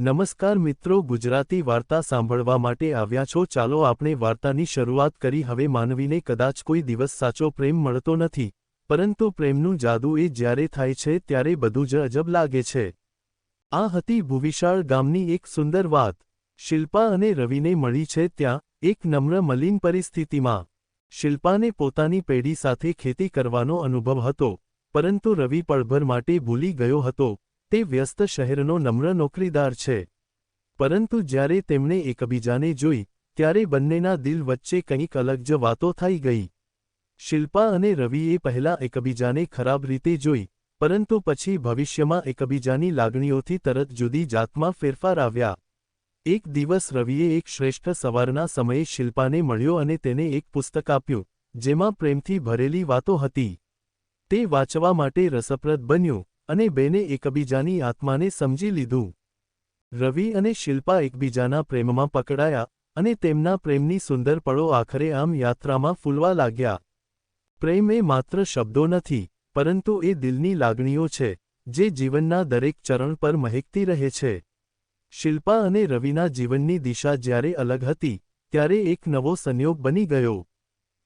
નમસ્કાર મિત્રો, ગુજરાતી વાર્તા સાંભળવા માટે આવ્યા છો. ચાલો આપણે વાર્તાની શરૂઆત કરી. હવે માનવીને કદાચ કોઈ દિવસ સાચો પ્રેમ મળતો નથી, પરંતુ પ્રેમનું જાદુ એ જ્યારે થાય છે, ત્યારે બધું જ અજબ લાગે છે. આ હતી ભુવિશાળ ગામની એક સુંદર વાત. શિલ્પા અને રવિને મળી છે ત્યાં, એક નમ્ર મલિન પરિસ્થિતિમાં. શિલ્પાને પોતાની પેઢી સાથે ખેતી કરવાનો અનુભવ હતો, પરંતુ રવિ પળભર માટે ભૂલી ગયો હતો. તે વ્યસ્ત શહેરનો નમ્ર નોકરીદાર છે. પરંતુ જ્યારે તેમણે એકબીજાને જોઈ, ત્યારે બંનેના દિલ વચ્ચે કંઈક અલગ જ વાતો થઈ ગઈ. શિલ્પા અને રવિએ પહેલા એકબીજાને ખરાબ રીતે જોઈ, પરંતુ પછી ભવિષ્યમાં એકબીજાની લાગણીઓથી તરત જુદી જાતમાં ફેરફાર આવ્યા. એક દિવસ રવિએ એક શ્રેષ્ઠ સવારના સમયે શિલ્પાને મળ્યો અને તેને એક પુસ્તક આપ્યું, જેમાં પ્રેમથી ભરેલી વાતો હતી. તે વાંચવા માટે રસપ્રદ બન્યું. અને બેને એકબીજાની આત્માને સમજી લીધું. રવિ અને શિલ્પા એકબીજાના પ્રેમમાં પકડાયા અને તેમના પ્રેમની સુંદર પળો આખરે આમ યાત્રામાં ફૂલવા લાગ્યા. પ્રેમ એ માત્ર શબ્દો નથી, પરંતુ એ દિલની લાગણીઓ છે, જે જીવનના દરેક ચરણ પર મહેકતી રહે છે. શિલ્પા અને રવિના જીવનની દિશા જ્યારે અલગ હતી, ત્યારે એક નવો સંયોગ બની ગયો.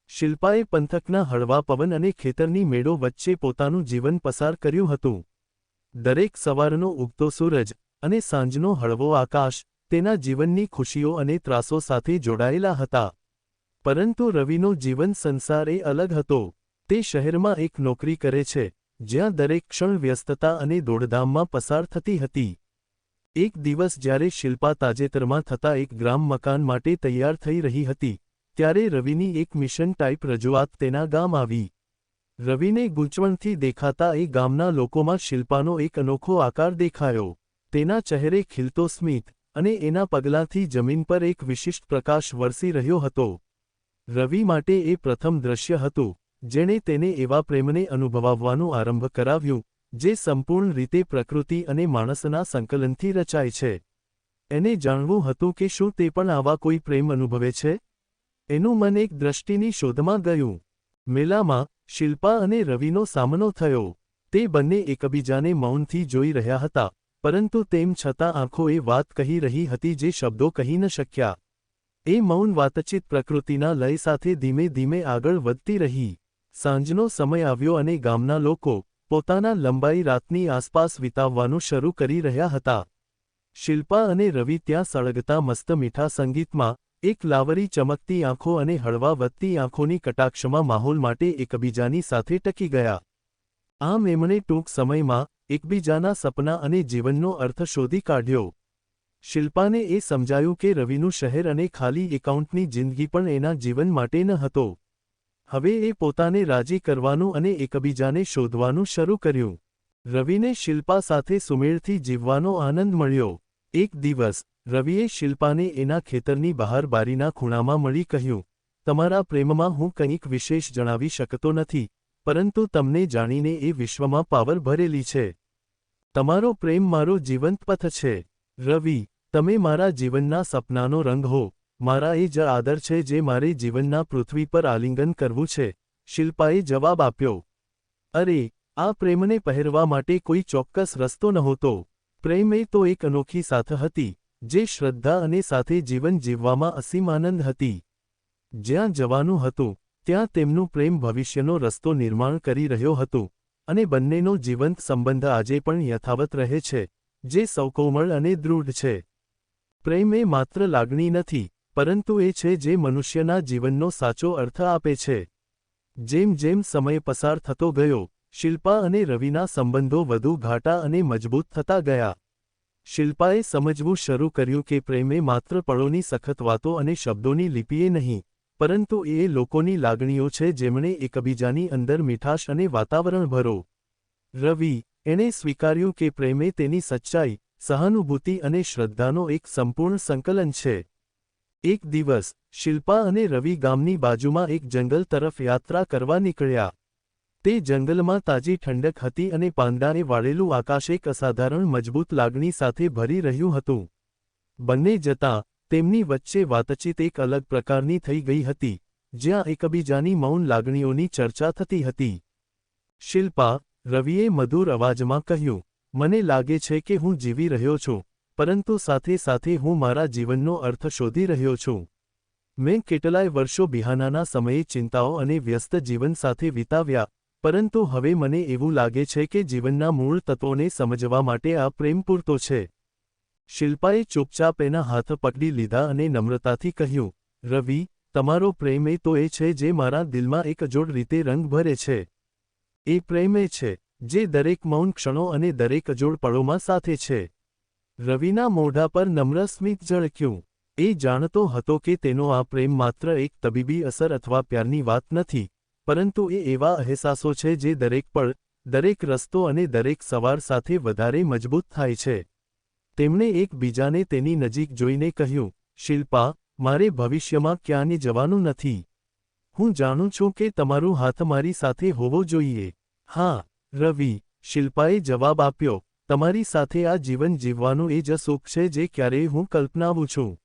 શિલ્પાએ પંથકના હળવા પવન અને ખેતરની મેળો વચ્ચે પોતાનું જીવન પસાર કર્યું હતું. દરેક સવારનો ઉગતો સૂરજ અને સાંજનો હળવો આકાશ તેના જીવનની ખુશીઓ અને ત્રાસો સાથે જોડાયેલા હતા. પરંતુ રવિનો જીવન સંસાર એ અલગ હતો. તે શહેરમાં એક નોકરી કરે છે, જ્યાં દરેક ક્ષણ વ્યસ્તતા અને દોડધામમાં પસાર થતી હતી. એક દિવસ જ્યારે શિલ્પા તાજેતરમાં થતા એક ગ્રામ મકાન માટે તૈયાર થઈ રહી હતી, ત્યારે રવિની એક મિશન ટાઈપ રજૂઆત તેના ગામ આવી. રવિને ગૂંચવણથી દેખાતા એ ગામના લોકોમાં શિલ્પાનો એક અનોખો આકાર દેખાયો. તેના ચહેરે ખીલતો સ્મિત અને એના પગલાંથી જમીન પર એક વિશિષ્ટ પ્રકાશ વરસી રહ્યો હતો. રવિ માટે એ પ્રથમ દ્રશ્ય હતું, જેણે તેને એવા પ્રેમને અનુભવાવવાનું આરંભ કરાવ્યું, જે સંપૂર્ણ રીતે પ્રકૃતિ અને માણસના સંકલનથી રચાય છે. એને જાણવું હતું કે શું તે પણ આવા કોઈ પ્રેમ અનુભવે છે? એનું મન એક દ્રષ્ટિની શોધમાં ગયું. મેલામાં શિલ્પા અને રવિનો સામનો થયો. તે બંને એકબીજાને મૌનથી જોઈ રહ્યા હતા, પરંતુ તેમ છતાં આંખો એ વાત કહી રહી હતી જે શબ્દો કહી ન શક્યા. એ મૌન વાતચીત પ્રકૃતિના લય સાથે ધીમે ધીમે આગળ વધતી રહી. સાંજનો સમય આવ્યો અને ગામના લોકો પોતાના લંબાઈ રાતની આસપાસ વિતાવવાનું શરૂ કરી રહ્યા હતા. શિલ્પા અને રવિ ત્યાં સળગતા મસ્ત મીઠા સંગીતમાં એક લાવરી ચમકતી આંખો અને હળવા વધતી આંખોની કટાક્ષમાં માહોલ માટે એકબીજાની સાથે ટકી ગયા. આમ એમણે ટૂંક સમયમાં એકબીજાના સપના અને જીવનનો અર્થ શોધી કાઢ્યો. શિલ્પાને એ સમજાયું કે રવિનું શહેર અને ખાલી એકાઉન્ટની જિંદગી પણ એના જીવન માટે ન હતો. હવે એ પોતાને રાજી કરવાનું અને એકબીજાને શોધવાનું શરૂ કર્યું. રવિને શિલ્પા સાથે સુમેળથી જીવવાનો આનંદ મળ્યો. એક દિવસ રવિએ શિલ્પાને એના ખેતરની બહાર બારીના ખૂણામાં મળી કહ્યું, તમારા પ્રેમમાં હું કંઈક વિશેષ જણાવી શકતો નથી, પરંતુ તમને જાણીને એ વિશ્વમાં પાવર ભરેલી છે. તમારો પ્રેમ મારો જીવંત પથ છે. રવિ, તમે મારા જીવનના સપનાનો રંગ હો. મારા એ જ આદર છે જે મારે જીવનના પૃથ્વી પર આલિંગન કરવું છે. શિલ્પાએ જવાબ આપ્યો, અરે, આ પ્રેમને પહેરવા માટે કોઈ ચોક્કસ રસ્તો નહોતો. પ્રેમ એ તો એક અનોખી સાથ હતી. જે શ્રદ્ધા અને સાથે જીવન જીવવામાં અસીમ આનંદ હતી. જ્યાં જવાનું હતું, ત્યાં તેમનું પ્રેમ ભવિષ્યનો રસ્તો નિર્માણ કરી રહ્યો હતું અને બંનેનો જીવંત સંબંધ આજે પણ યથાવત રહે છે, જે સૌકોમળ અને દૃઢ છે. પ્રેમ એ માત્ર લાગણી નથી, પરંતુ એ છે જે મનુષ્યના જીવનનો સાચો અર્થ આપે છે. જેમ જેમ સમય પસાર થતો ગયો, શિલ્પા અને રવિના સંબંધો વધુ ઘાટા અને મજબૂત થતા ગયા. શિલ્પાએ સમજવું શરૂ કર્યું કે પ્રેમે માત્ર પળોની સખત વાતો અને શબ્દોની લિપિએ નહીં, પરંતુ એ લોકોની લાગણીઓ છે જેમણે એકબીજાની અંદર મીઠાશ અને વાતાવરણ ભરો. રવિ, એણે સ્વીકાર્યું કે પ્રેમે તેની સચ્ચાઈ, સહાનુભૂતિ અને શ્રદ્ધાનો એક સંપૂર્ણ સંકલન છે. એક દિવસ, શિલ્પા અને રવિ ગામની બાજુમાં એક જંગલ તરફ યાત્રા કરવા નીકળ્યા. તે જંગલમાં તાજી ઠંડક હતી અને પાંદાએ વાળેલું આકાશ એક અસાધારણ મજબૂત લાગણી સાથે ભરી રહ્યું હતું. બંને જતાં તેમની વચ્ચે વાતચીત એક અલગ પ્રકારની થઈ ગઈ હતી, જ્યાં એકબીજાની મૌન લાગણીઓની ચર્ચા થતી હતી. શિલ્પા, રવિએ મધુર અવાજમાં કહ્યું, મને લાગે છે કે હું જીવી રહ્યો છું, પરંતુ સાથે સાથે હું મારા જીવનનો અર્થ શોધી રહ્યો છું. મેં કેટલાય વર્ષો બિહાનાના સમયે ચિંતાઓ અને વ્યસ્ત જીવન સાથે વિતાવ્યા પરંતુ હવે મને એવું લાગે છે કે જીવનના મૂળ તત્વોને સમજવા માટે આ પ્રેમ પૂરતો છે. શિલ્પાએ ચૂપચાપ એના હાથ પકડી લીધા અને નમ્રતાથી કહ્યું, રવિ, તમારો પ્રેમ એ તો એ છે જે મારા દિલમાં એક જોડ રીતે રંગ ભરે છે. એ પ્રેમ એ છે, જે દરેક મૌન ક્ષણો અને દરેક અજોડ પળોમાં સાથે છે. રવિના મોઢા પર નમ્ર સ્મિત ઝળક્યું. એ જાણતો હતો કે તેનો આ પ્રેમ માત્ર એક તબીબી અસર અથવા પ્યારની વાત નથી પરંતુ એ એવા અહેસાસો છે જે દરેક પળ, દરેક રસ્તો અને દરેક સવાર સાથે વધારે મજબૂત થાય છે. તેમણે એકબીજાને તેની નજીક જોઈને કહ્યું, શિલ્પા, મારે ભવિષ્યમાં ક્યાંય જવાનું નથી. હું જાણું છું કે તમારું હાથ મારી સાથે હોવો જોઈએ. હા, રવિ, શિલ્પાએ જવાબ આપ્યો, તમારી સાથે આ જીવન જીવવાનું એ જ સુખ છે જે ક્યારેય હું કલ્પનાવું છું.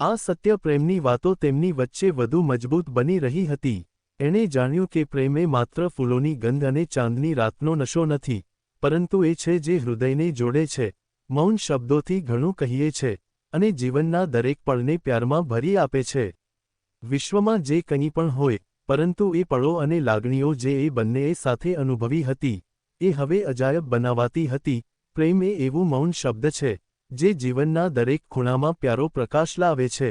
આ સત્ય પ્રેમની વાતો તેમની વચ્ચે વધુ મજબૂત બની રહી હતી. એણે જાણ્યું કે પ્રેમ માત્ર ફૂલોની ગંધ અને ચાંદની રાતનો નશો નથી, પરંતુ એ છે જે હૃદયને જોડે છે, મૌન શબ્દોથી ઘણું કહીએ છે, અને જીવનના દરેક પળને પ્યારમાં ભરી આપે છે. વિશ્વમાં જે કંઈ પણ હોય, પરંતુ એ પળો અને લાગણીઓ જે એ બંનેએ સાથે અનુભવી હતી, એ હવે અજાયબ બનાવાતી હતી. પ્રેમ એ એવું મૌન શબ્દ છે, જે જીવનના દરેક ખૂણામાં પ્યારો પ્રકાશ લાવે છે.